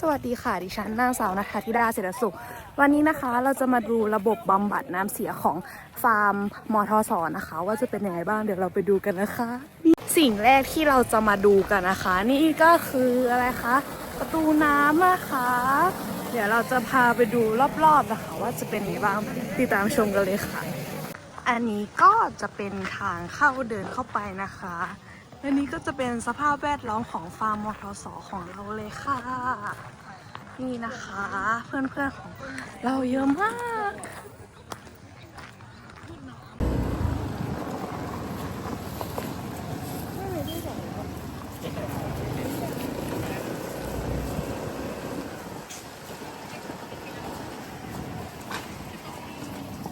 สวัสดีค่ะ ดิฉันนางสาวนัทธิดาเศรษฐสุข วันนี้นะคะเราจะมาดูระบบบำบัดน้ำเสียของฟาร์มมทสนะคะ ว่าจะเป็นยังไงบ้างเดี๋ยวเราไปดูกันนะคะ สิ่งแรกที่เราจะมาดูกันนะคะ นี่ก็คืออะไรคะประตูน้ำนะคะ เดี๋ยวเราจะพาไปดูรอบๆนะคะ ว่าจะเป็นยังไงบ้างติดตามชมกันเลยค่ะ อันนี้ก็จะเป็นทางเข้าเดินเข้าไปนะคะ อันนี้ก็จะเป็นสภาพแวดล้อมของฟาร์มมทสของเราเลยค่ะ นี่นะคะ เพื่อนๆของเราเยอะมาก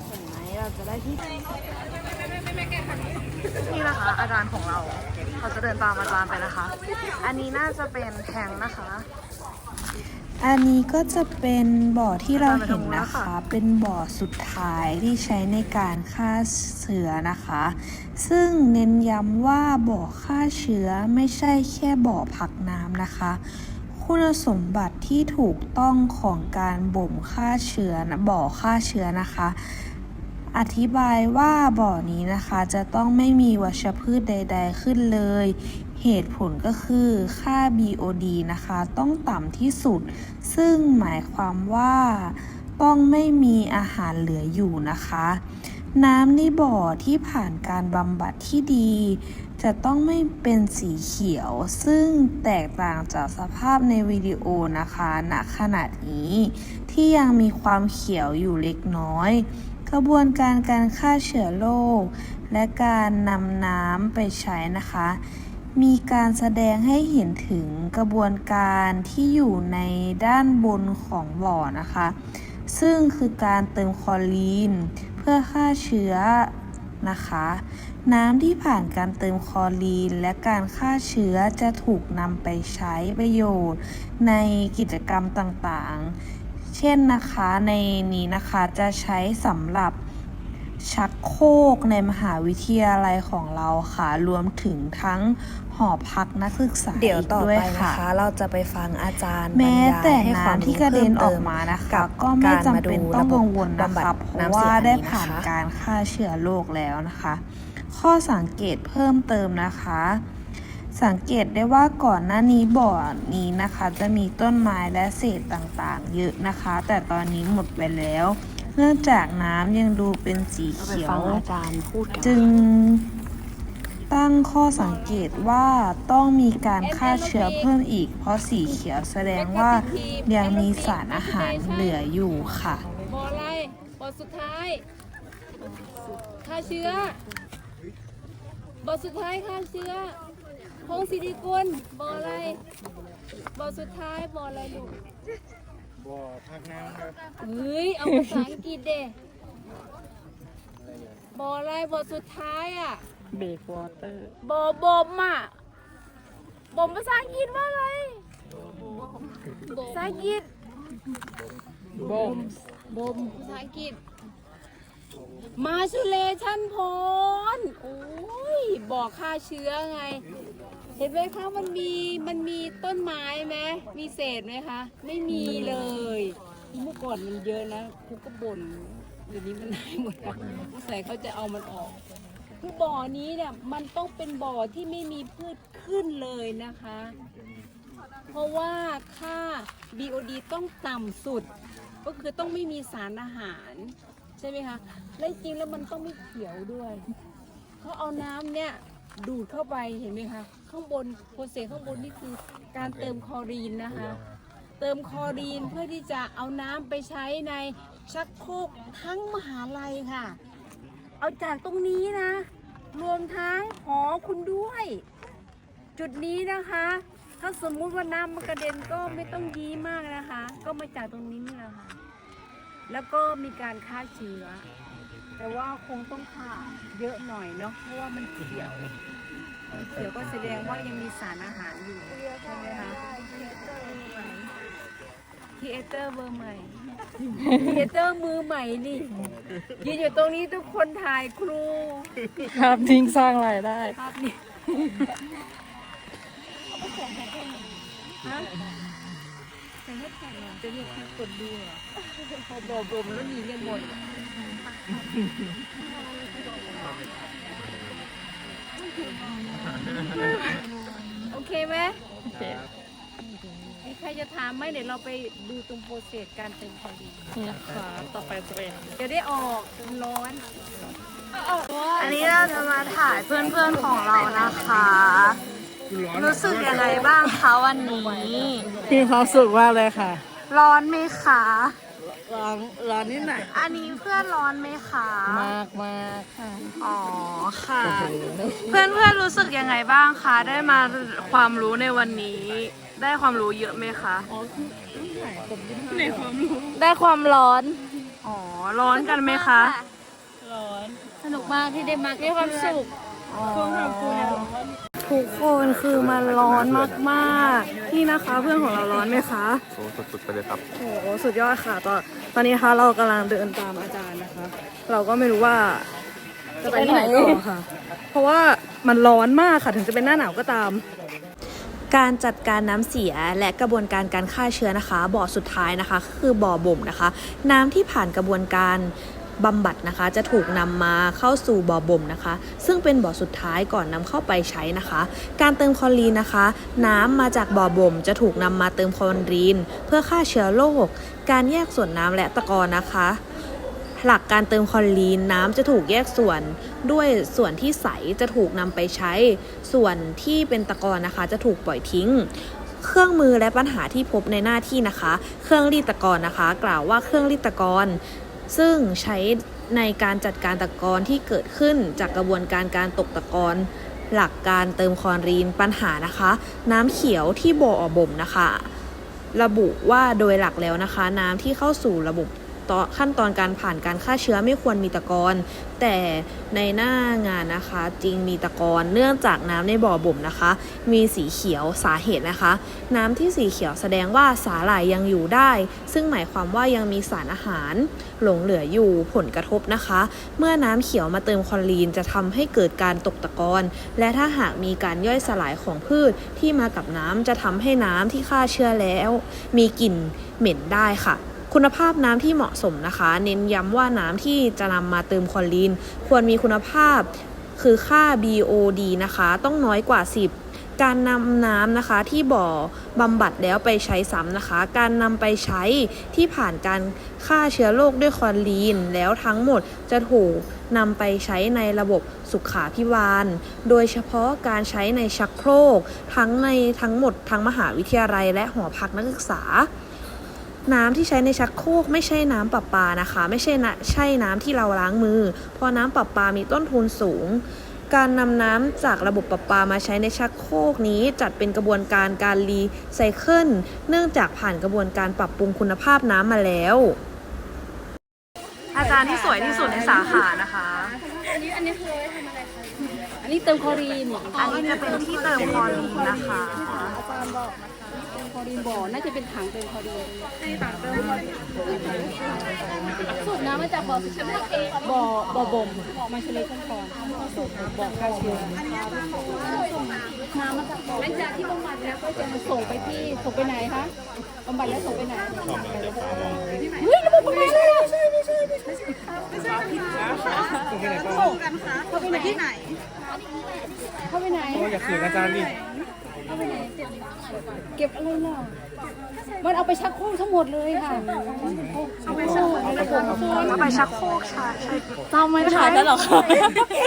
เห็นไหมเราจะได้ที่นี่นะคะอาจารย์ของเรา เขาจะเดินตามอาจารย์ไปนะคะ อันนี้น่าจะเป็นแทงนะคะ อันนี้ก็จะเป็นบ่อที่เราตามไปตรเห็งนนู้นแล้นะวค่ะคะ เป็นบ่อสุดท้ายที่ใช้ในการฆ่าเชื้อนะคะ ซึ่งเน้นย้ำว่าบ่อฆ่าเชื้อไม่ใช่แค่บ่อผักน้ำนะคะ คุณสมบัติที่ถูกต้องของการบ่มฆ่าเชื้อนะบ่อฆ่าเชื้อนะคะ อธิบายว่าบ่อนี้นะคะจะต้องไม่มีวัชพืชใด ๆ ขึ้นเลย เหตุผลก็คือค่า BOD นะคะต้องต่ำที่สุด ซึ่งหมายความว่าต้องไม่มีอาหารเหลืออยู่นะคะ น้ำในบ่อที่ผ่านการบำบัดที่ดี จะต้องไม่เป็นสีเขียว ซึ่งแตกต่างจากสภาพในวิดีโอนะคะณขณะนี้ ที่ยังมีความเขียวอยู่เล็กน้อย ระบวนการการฆ่าเชื้อโรคและการนำน้ำไปใช้นะคะ มีการแสดงให้เห็นถึงกระบวนการที่อยู่ในด้านบนของบ่อนะคะ ซึ่งคือการเติมคลอรีน เพื่อฆ่าเชื้อนะคะ น้ำที่ผ่านการเติมคลอรีน และการฆ่าเชื้อจะถูกนำไปใช้ประโยชน์ในกิจกรรมต่างๆ เช่นนะคะในนี้นะคะจะใช้สำหรับชักโครกในมหาวิทยาลัยของเราค่ะ รวมถึงทั้งหอพักนักศึกษาเดี๋ยวต่อด้วไปยนะค่ะคะ เราจะไปฟังอาจารย์แม้บรรยายแต่ให้ความน้ำที่กระเด็นออกมานะกัคะบก็ไม่การจำมาดูเป็นต้องระบบกังวลนะบำบัดคะเพราะน้ำเสีว่ายอันนี้ได้นะคะผ่านการฆ่าเชื้อโรคแล้วนะคะ ข้อสังเกตเพิ่มเติมนะคะ สังเกตได้ว่าก่อนหน้านี้บ่อนี้นะคะ จะมีต้นไม้และเศษต่างๆ เยอะนะคะ แต่ตอนนี้หมดไปแล้ว เนื่องจากน้ำยังดูเป็นสีเขียว จึงตั้งข้อสังเกตว่าต้องมีการฆ่าเชื้อเพิ่มอีก เพราะสีเขียวแสดงว่ายังมีสารอาหารเหลืออยู่ค่ะบออะไรบอสุดท้ายฆ่าเชื้อบอสุดท้ายฆ่าเชื้อ พงศิริกุลบออะไรบอสุดท้ายบออะไรลูกบ่อพักน้ำครับเฮ้ยเอาภาษาอังกฤษเด้บออะไรบอสุดท้ายอะเบรกวอเตอร์บอบมอะบมภาษาอังกฤษว่าอะไรภาษาอังกฤษบมบมภาษาอังกฤษมาชูเลชันพรโอ้ย บอกค่าเชื้อไง เห็นไหมคะมันมีมันมีต้นไม้ไหมมีเศษไหมคะ ไม่มีเลยเมื่อก่อนมันเยอะนะครูก็บ่นเดี๋ยวนี้มันหายหมดแล้วสงสัยเขาจะเอามันออก คือบ่อนี้เนี่ยมันต้องเป็นบ่อที่ไม่มีพืชขึ้นเลยนะคะ เพราะว่าค่า BOD ต้องต่ำสุด ก็คือต้องไม่มีสารอาหาร ใช่ไหมคะ และจริงแล้วมันต้องไม่เขียวด้วยเขาเอาน้ำเนี่ย ดูดเข้าไปเห็นไหมคะข้างบนโปรเซสข้างบนนี่คือการเติมคลอรีนนะคะ เติมคลอรีนเพื่อที่จะเอาน้ำไปใช้ในชักโครกทั้งมหาลัยค่ะ เอาจากตรงนี้นะ รวมทั้งหอคุณด้วย จุดนี้นะคะ ถ้าสมมุติว่าน้ำมันกระเด็นก็ไม่ต้องยี้มากนะคะ ก็มาจากตรงนี้นี่แหละค่ะแล้วก็มีการฆ่าเชื้อ แต่ว่าคงต้องฆ่าเยอะหน่อยเนาะเพราะว่ามันเขียวมันเขียวก็แสดงว่ายังมีสารอาหารอยู่ใช่ไหมคะทีเอเตอร์เบอร์ใหม่ทีเอเตอร์มือใหม่นี่ยืนอยู่ตรงนี้ทุกคนถ่ายครูครับทิ้งสร้างรายได้ภาพนี้ฮะใส่ให้แผ่นจะเรียกแค่กดดูเหรอพอบอกผมแล้วหนีกันหมด โอเคไหมโอเคมีใครจะถามไหมเดี๋ยวเราไปดูตรงโปรเซสการเต็มพอดีค่ะต่อไปจะเป็นเดี๋ยวได้ออกมันร้อนอันนี้เราจะมาถ่ายเพื่อนๆของเรานะคะ รู้สึกยังไงบ้างคะวันนี้ มีความสุขมากเลยค่ะ ร้อนไหมคะ ร้อนร้อนนิดหน่อยอันนี้เพื่อนร้อนไหมคะ มากมากค่ะอ๋อค่ะ เพื่อนๆรู้สึกยังไงบ้างคะ ได้มาความรู้ในวันนี้ ได้ความรู้เยอะไหมคะได้ความร้อน อ๋อ ร้อนกันไหมคะ ร้อนสนุกมากที่ได้มามีความสุขทุกคนคือมันร้อนมาก ๆ นี่นะคะเพื่อนของเราร้อนไหมคะ โอ้สุดๆไปเลยครับ โอ้โหสุดยอดค่ะตอน ตอนนี้นะคะเรากำลังเดินตามอาจารย์นะคะ เราก็ไม่รู้ว่าจะไปที่ไหนต่อค่ะ เพราะว่ามันร้อนมากค่ะถึงจะเป็นหน้าหนาวก็ตาม การจัดการน้ำเสียและกระบวนการการฆ่าเชื้อนะคะ บ่อสุดท้ายนะคะก็คือบ่อบ่มนะคะ น้ำที่ผ่านกระบวนการ บำบัดนะคะ จะถูกนำมาเข้าสู่บ่อบ่มนะคะ ซึ่งเป็นบ่อสุดท้ายก่อนนำเข้าไปใช้นะคะ การเติมคลอรีนนะคะ น้ำมาจากบ่อบ่ม จะถูกนำมาเติมคลอรีน เพื่อฆ่าเชื้อโรคการแยกส่วนน้ำและตะกอนนะคะ หลักการเติมคลอรีนน้ำจะถูกแยกส่วนด้วยส่วนที่ใสจะถูกนำไปใช้ ส่วนที่เป็นตะกอนนะคะ จะถูกปล่อยทิ้งเครื่องมือและปัญหาที่พบในหน้าที่นะคะ เครื่องรีดตะกอนนะคะ กล่าวว่าเครื่องรีดตะกอน ซึ่งใช้ในการจัดการตะกอนที่เกิดขึ้นจากกระบวนการการตกตะกอนหลักการเติมคลอรีนปัญหานะคะ น้ำเขียวที่บ่อบ่มนะคะ ระบุว่าโดยหลักแล้วนะคะ น้ำที่เข้าสู่ระบบ ขั้นตอนการผ่านการฆ่าเชื้อไม่ควรมีตะกอนแต่ในหน้างานนะคะจริงมีตะกอนเนื่องจากน้ำในบ่อบ่มนะคะ มีสีเขียวสาเหตุนะคะ น้ำที่สีเขียวแสดงว่าสาหร่ายยังอยู่ได้ ซึ่งหมายความว่ายังมีสารอาหาร หลงเหลืออยู่ผลกระทบนะคะ เมื่อน้ำเขียวมาเติมคอรีนจะทำให้เกิดการตกตะกอนและถ้าหากมีการย่อยสลายของพืชที่มากับน้ำจะทำให้น้ำที่ฆ่าเชื้อแล้ว มีกลิ่นเหม็นได้ค่ะ คุณภาพน้ำที่เหมาะสมนะคะ เน้นย้ำว่าน้ำที่จะนำมาเติมคลอรีน ควรมีคุณภาพคือค่า BOD นะคะ ต้องน้อยกว่า 10การนำน้ำนะคะที่บ่อบำบัดแล้วไปใช้ซ้ำนะคะ การนำไปใช้ที่ผ่านการฆ่าเชื้อโรคด้วยคลอรีน แล้วทั้งหมดจะถูกนำไปใช้ในระบบสุขาพิบาล โดยเฉพาะการใช้ในชักโครก ทั้งในทั้งหมดทั้งมหาวิทยาลัยและหอพักนักศึกษา น้ำที่ใช้ในชักโครกไม่ใช่น้ำประปานะคะ ไม่ใช่นะใช่น้ำที่เราล้างมือเพราะน้ำประปามีต้นทุนสูง การนำน้ำจากระบบประปามาใช้ในชักโครกนี้จัดเป็นกระบวนการการรีไซเคิลเนื่องจากผ่านกระบวนการปรับปรุงคุณภาพน้ำมาแล้ว อาจารย์ที่สวยที่สุดในสาขานะคะ อันนี้อันนี้คือทำอะไรคะอันนี้เติมคลอรีนอันนี้จะเป็นที่เติมคลอรีนนะคะอาจารย์บอกนะ คะเติมคลอรีนบ่อน่าจะเป็นถังเติมคลอรีนถังเติมคลอรีนสูบน้ำมาจากบ่อบ่อบ่อบ่มมาเชลขั้นตอนสูบบ่อฆ่าเชื้อน้ำมาจากบ่อหลังจากที่บำบัดแล้วก็จะมาส่งไปที่ส่งไปไหนคะบำบัดแล้วส่งไปไหนเฮ้ยระบบบำบัดเลยใช่ไม่ใช่ไม่ใช่ไม่ใช่ส่งกันคะเข้าไปที่ไหนเข้าไปไหนโอ้อย่าขืนอาจารย์ดิเอาไปไหน เก็บอะไรล่ะ มันเอาไปชักโครกทั้งหมดเลยค่ะ เอาไปชักโครกในระบบคุณเอาไปชักโครกใช่ใช่ทำไมถ่ายแล้วหรอคะ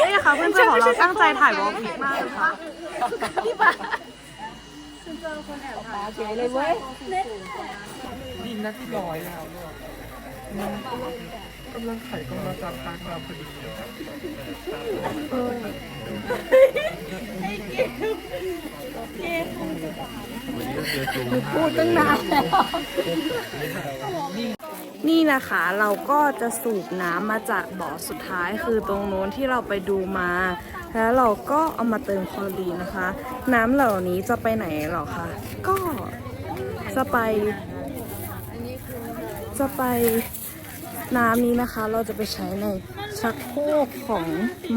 นี่นะคะเพื่อนๆของเราตั้งใจถ่ายวอล์กอีกมากเลยค่ะเฉยเลยเว้ยดินนักที่ลอยแล้วมันกำลังไข่กำลังจับทางราพอดีพูดตั้งนานแล้วนี่นะคะเราก็จะสูบน้ำมาจากบ่อสุดท้ายคือตรงโน้นที่เราไปดูมา แล้วเราก็เอามาเติมคลอรีนนะคะ น้ำเหล่านี้จะไปไหนหรอคะก็จะไปจะไป น้ำนี้นะคะเราจะไปใช้ในชักโครกของ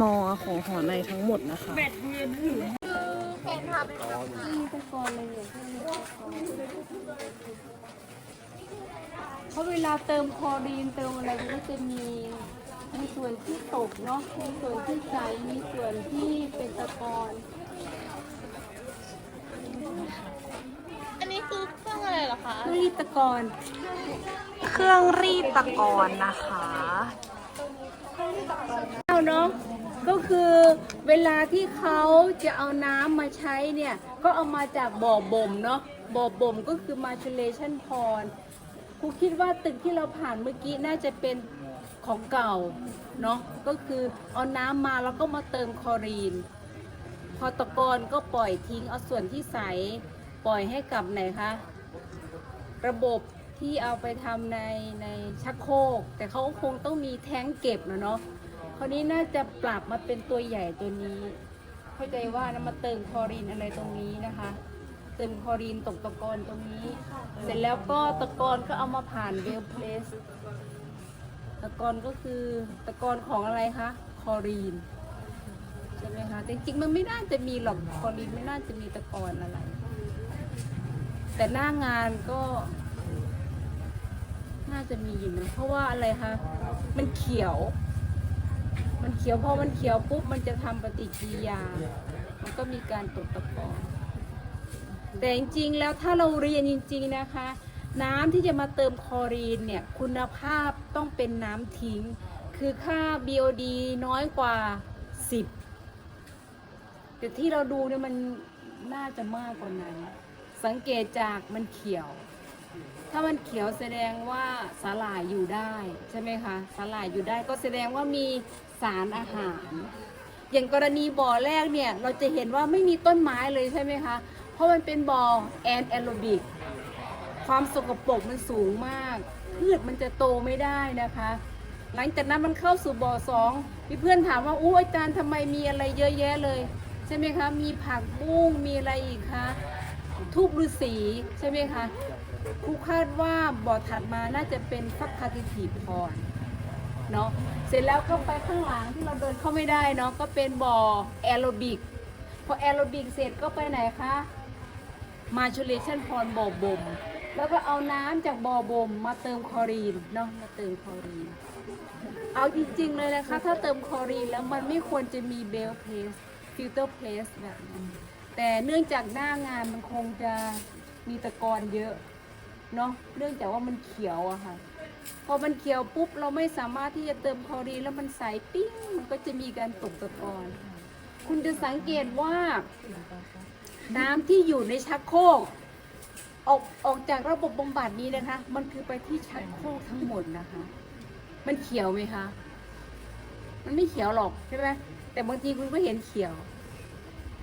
มอของหอในทั้งหมดนะคะเลยราะเวลาเติมคอรีนเติมอะไรก็จะมีมีส่วนที่ตกเนาะมีส่วนที่ใสมีส่วนที่เป็นตะกอนอันนี้คือ รื่องอะไรเหรอคะรีดตะกอน เครื่องรีดตะกอนนะคะเอาเนาะก็คือเวลาที่เขาจะเอาน้ำมาใช้เนี่ย ก็เอามาจากบ่อบ่มเนาะบ่อบ่มก็คือ maturation pond ครูคิดว่าตึกที่เราผ่านเมื่อกี้น่าจะเป็นของเก่าเนาะก็คือเอาน้ำมาแล้วก็มาเติมคลอรีน พอตะกอนก็ปล่อยทิ้งเอาส่วนที่ใสปล่อยให้กับไหนคะ ระบบที่เอาไปทำในในชักโครกแต่เขาก็คงต้องมีแท้งเก็บนะเนาะคราวนี้น่าจะปรับมาเป็นตัวใหญ่ตัวนี้ เข้าใจว่านะมาเติมคลอรีนอะไรตรงนี้นะคะ เติมคลอรีนตกตะกอนตรงนี้ เสร็จแล้วก็ตะกอนก็เอามาผ่านเวลเพลสตะกอนก็คือตะกอนของอะไรคะคลอรีนใช่ไหมคะแต่จริงๆมันไม่น่าจะมีหรอกคลอรีนไม่น่าจะมีตะกอนอะไร แต่หน้างานก็ น่าจะมีอยู่นะเพราะว่าอะไรคะมันเขียว มันเขียวพอมันเขียวปุ๊บมันจะทำปฏิกิริยา มันก็มีการตกตะกอนแต่จริงๆแล้วถ้าเราเรียนจริง ๆนะคะ น้ำที่จะมาเติมคลอรีนเนี่ยคุณภาพต้องเป็นน้ำทิ้ง คือค่า BOD น้อยกว่า 10 แต่ที่เราดูเนี่ยมันน่าจะมากกว่านั้น สังเกตจากมันเขียว ถ้ามันเขียวแสดงว่าสาหร่ายอยู่ได้ใช่ไหมคะสาหร่ายอยู่ได้ก็แสดงว่ามีสารอาหาร อย่างกรณีบ่อแรกเนี่ยเราจะเห็นว่าไม่มีต้นไม้เลยใช่ไหมคะ เพราะมันเป็นบ่อแอนแอโรบิก ความสกปรกมันสูงมาก พืชมันจะโตไม่ได้นะคะ หลังจากนั้นมันเข้าสู่บ่อสองมีเพื่อนถามว่าอู้อาจารย์ทำไมมีอะไรเยอะแยะเลย ใช่ไหมคะ มีผักบุ้งมีอะไรอีกคะ ทูบฤาษีใช่ไหมคะครูคาดว่าบ่อถัดมาน่าจะเป็นฟักคาติทีพรเนาะเสร็จแล้วก็ไปข้างหลังที่เราเดินเข้าไม่ได้เนาะก็เป็นบ่อแอโรบิกพอแอโรบิกเสร็จก็ไปไหนคะมาชูเลชันพรบ่อบ่มแล้วก็เอาน้ำจากบ่อบ่มมาเติมคลอรีนเนาะมาเติมคลอรีน เอาจริงๆเลยนะคะ ถ้าเติมคลอรีนแล้วมันไม่ควรจะมีเบลเพสฟิลเตอร์เพสแบบนั้ แต่เนื่องจากหน้างานมันคงจะมีตะกอนเยอะเนาะเนื่องจากว่ามันเขียวอะค่ะ พอมันเขียวปุ๊บเราไม่สามารถที่จะเติมคลอรีนแล้วมันใสปิ้งมันก็จะมีการตกตะกอนคุณจะสังเกตว่า น้ำที่อยู่ในชักโครกออกออกจากระบบบำบัดนี้นะคะ มันคือไปที่ชักโครกทั้งหมดนะคะ มันเขียวไหมคะ มันไม่เขียวหรอกใช่ไหมแต่บางทีคุณก็เห็นเขียว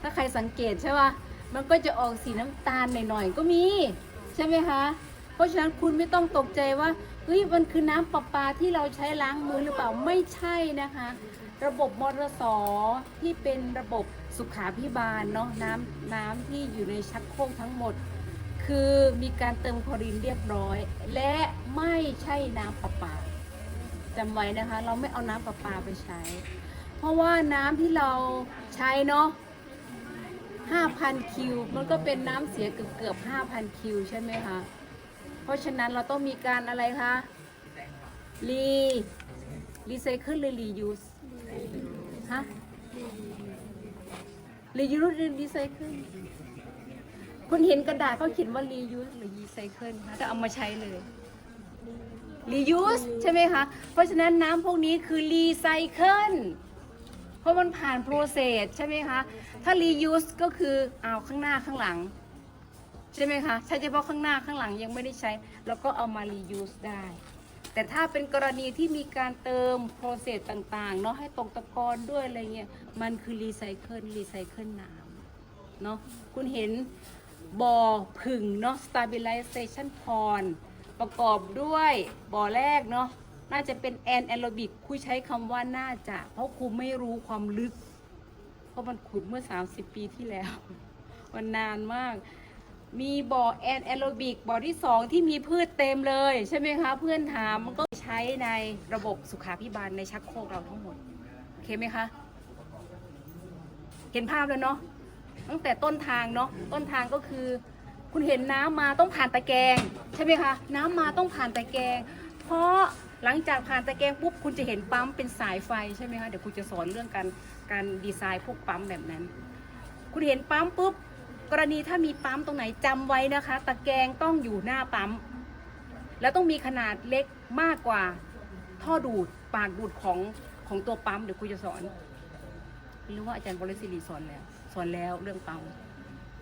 ถ้าใครสังเกตใช่ป่ะมันก็จะออกสีน้ำตาลหน่อยๆก็มี ใช่ไหมคะ เพราะฉะนั้นคุณไม่ต้องตกใจว่าเฮ้ยมันคือน้ำประปาที่เราใช้ล้างมือหรือเปล่าไม่ใช่นะคะ ระบบมรสอที่เป็นระบบสุขาพิบาลเนาะน้ำน้ำที่อยู่ในชักโครกทั้งหมด คือมีการเติมคลอรีนเรียบร้อย และไม่ใช่น้ำประปาจำไว้นะคะ เราไม่เอาน้ำประปาไปใช้ เพราะว่าน้ำที่เราใช้เนาะ 5,000 คิว มันก็เป็นน้ำเสียเกือบเกือบ5,000 คิวใช่ไหมคะ เพราะฉะนั้นเราต้องมีการอะไรคะรีรีไซเคิลหรือรียูสฮะรียูสหรือรีไซเคิลคุณเห็นกระดาษเขาเขียนว่า reuse หรือ recycle คะจะเอามาใช้เลย reuse ใช่ไหมคะ เพราะฉะนั้นน้ำพวกนี้คือ recycle เพ ราะมันผ่าน process ใช่ไหมคะ ถ้า reuse ก็คือเอาข้างหน้าข้างหลัง ใช่ไหมคะ ใช้เฉพาะข้างหน้าข้างหลังยังไม่ได้ใช้ แล้วก็เอามา reuse ได้ แต่ถ้าเป็นกรณีที่มีการเติม process ต่างๆเนาะให้ตกตะกอนด้วยอะไรเงี้ย มันคือ recycle recycle น้ำเนาะ คุณเห็นบ่อผึ่งเนาะ stabilization pond ประกอบด้วยบ่อแรกเนาะ น่าจะเป็นแอนแอโรบิกคุยใช้คำว่าน่าจะ เพราะครูไม่รู้ความลึก เพราะมันขุดเมื่อ 30 ปีที่แล้ว มันนานมาก มีบ่อแอนแอโรบิกบ่อที่สองที่มีพืชเต็มเลย ใช่ไหมคะ เพื่อนถามมันก็ใช้ในระบบสุขาพิบาลในชักโครกเราทั้งหมด โอเคไหมคะ เห็นภาพแล้วเนาะตั้งแต่ต้นทางเนาะต้นทางก็คือ คุณเห็นน้ำมาต้องผ่านตะแกรงใช่ไหมคะ น้ำมาต้องผ่านตะแกรงเพราะ หลังจากผ่านตะแกรงปุ๊บคุณจะเห็นปั๊มเป็นสายไฟใช่ไหมคะเดี๋ยวคุณจะสอนเรื่องการการดีไซน์พวกปั๊มแบบนั้น คุณเห็นปั๊มปุ๊บกรณีถ้ามีปั๊มตรงไหนจำไว้นะคะ ตะแกรงต้องอยู่หน้าปั๊ม แล้วต้องมีขนาดเล็กมากกว่าท่อดูดปากดูดของของตัวปั๊มเดี๋ยวครูจะสอนไม่รู้ว่าอาจารย์บริสิริสอนแล้วสอนแล้วเรื่องปั๊ม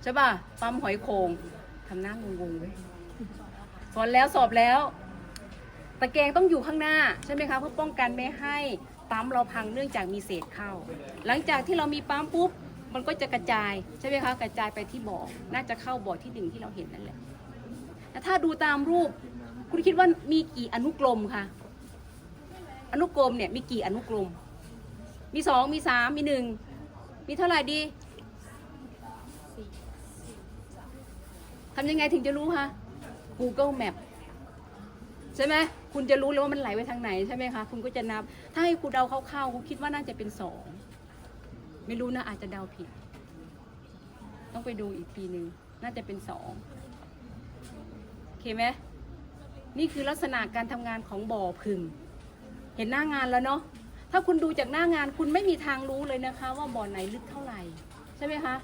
ใช่ป่ะปั๊มหอยโขงทำหน้างงๆเลยสอนแล้วสอบแล้วะแกรงต้องอยู่ข้างหน้าใช่ไหมคะเพื่อป้องกันไม่ให้ปั๊มเราพังเนื่องจากมีเศษเข้า หลังจากที่เรามีปั๊มปุ๊บมันก็จะกระจายใช่ไหมคะกระจายไปที่บ่อน่าจะเข้าบ่อที่หนึ่งที่เราเห็นนั่นแหละแต่ถ้าดูตามรูป คุณคิดว่ามีกี่อนุกรมคะอนุกรมเนี่ยมีกี่อนุกรม มีสองมีสามมีหนึ่งมีเท่าไหร่ดีทำยังไงถึงจะรู้คะ Google Map ใช่ไหม คุณจะรู้เลยว่ามันไหลไปทางไหนใช่ไหมคะ คุณก็จะนับ ถ้าให้ครูเดาคร่าวๆครูคิดว่าน่าจะเป็นสอง ไม่รู้นะอาจจะเดาผิด ต้องไปดูอีกทีหนึ่งน่าจะเป็นสองโอเคไหมนี่คือลักษณะการทำงานของบ่อผึ่ง เห็นหน้างานแล้วเนาะ ถ้าคุณดูจากหน้างานคุณไม่มีทางรู้เลยนะคะ ว่าบ่อไหนลึกเท่าไหร่ ใช่ไหมคะ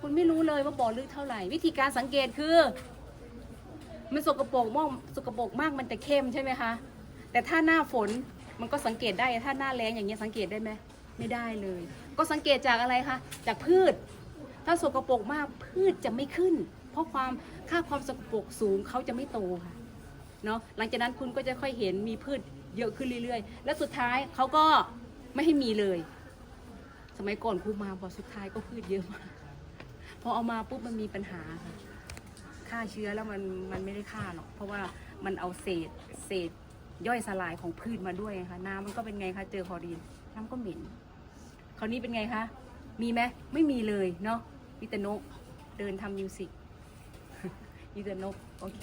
คุณไม่รู้เลยว่าบ่อลึกเท่าไหร่ วิธีการสังเกตคือ มันสกปรกมากสกปรกมากมันจะเข้มใช่ไหมคะ แต่ถ้าหน้าฝนมันก็สังเกตได้ถ้าหน้าแล้งอย่างเงี้ยสังเกตได้ไหมไม่ได้เลย ก็สังเกตจากอะไรคะจากพืช ถ้าสกปรกมากพืชจะไม่ขึ้น เพราะความค่าความสกปรกสูงเขาจะไม่โตค่ะเนาะหลังจากนั้นคุณก็จะค่อยเห็นมีพืชเยอะขึ้นเรื่อยๆ และสุดท้ายเขาก็ไม่ให้มีเลย สมัยก่อนครูมาพอสุดท้ายก็พืชเยอะมากพอเอามาปุ๊บมันมีปัญหาค่ะ ฆ่าเชื้อแล้วมันมันไม่ได้ฆ่าหรอกเพราะว่ามันเอาเศษเศษย่อยสลายของพืชมาด้วยไงคะน้ำมันก็เป็นไงคะเจอคลอรีนน้ำก็เหม็นคราวนี้เป็นไงคะมีไหมไม่มีเลยเนาะมีแต่นกเดินทำมิวสิกมีแต่นกโอเค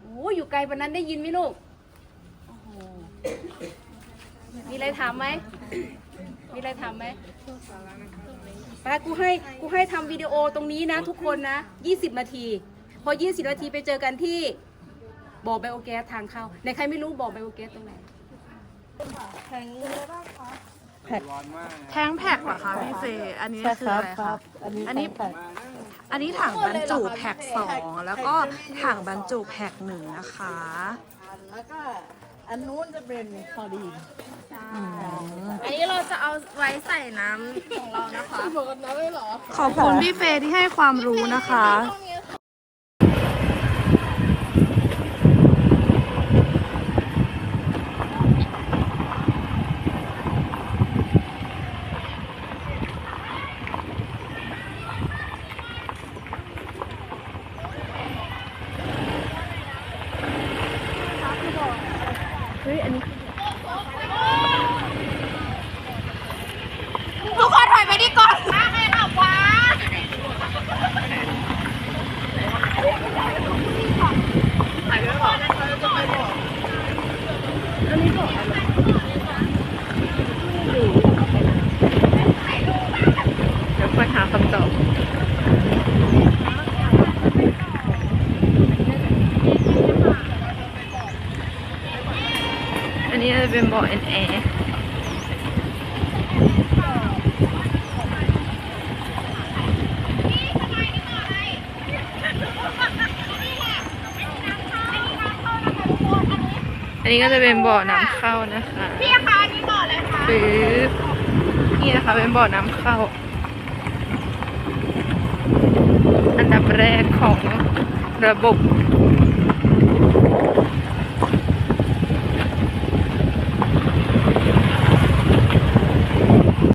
โอ้อยู่ไกลปนนั้นได้ยินไหมลูกโอ้โหมีอะไรถามไหมมีอะไรถามไหม ไปกูให้กูให้ทำวิดีโอตรงนี้นะ ทุกคนนะ 20 นาที พอ 20 นาทีไปเจอกันที่บ่อไบโอแก๊สทางเข้าในใครไม่รู้บ่อไบโอแก๊สตรงไหนแท้งแพ็กเหรอคะพี่เฟย์อันนี้คืออะไรคะ อันนี้ อันนี้ถังบรรจุแพ็กสองแล้วก็ถังบรรจุแพ็กหนึ่งนะคะ แล้วก็ อันนู้นจะเป็นคลอรีนอันนี้เราจะเอาไว้ใส่น้ำของเรานะคะ ขอบคุณพี่เฟย์ที่ให้ความรู้นะคะ ทุกคนถอยไปดีก่อนมาใครขับวะ เดี๋ยวค่อยหาคำตอบ อันนี้จะ เป็นบ่อแอนแอร์อันนี้ก็จะเป็นบ่อน้ำเข้านะคะพี่คะอันนี้ก่อนเลยค่ะปึ๊บนี่นะคะเป็นบ่อน้ำเข้า อันดับแรกของระบบ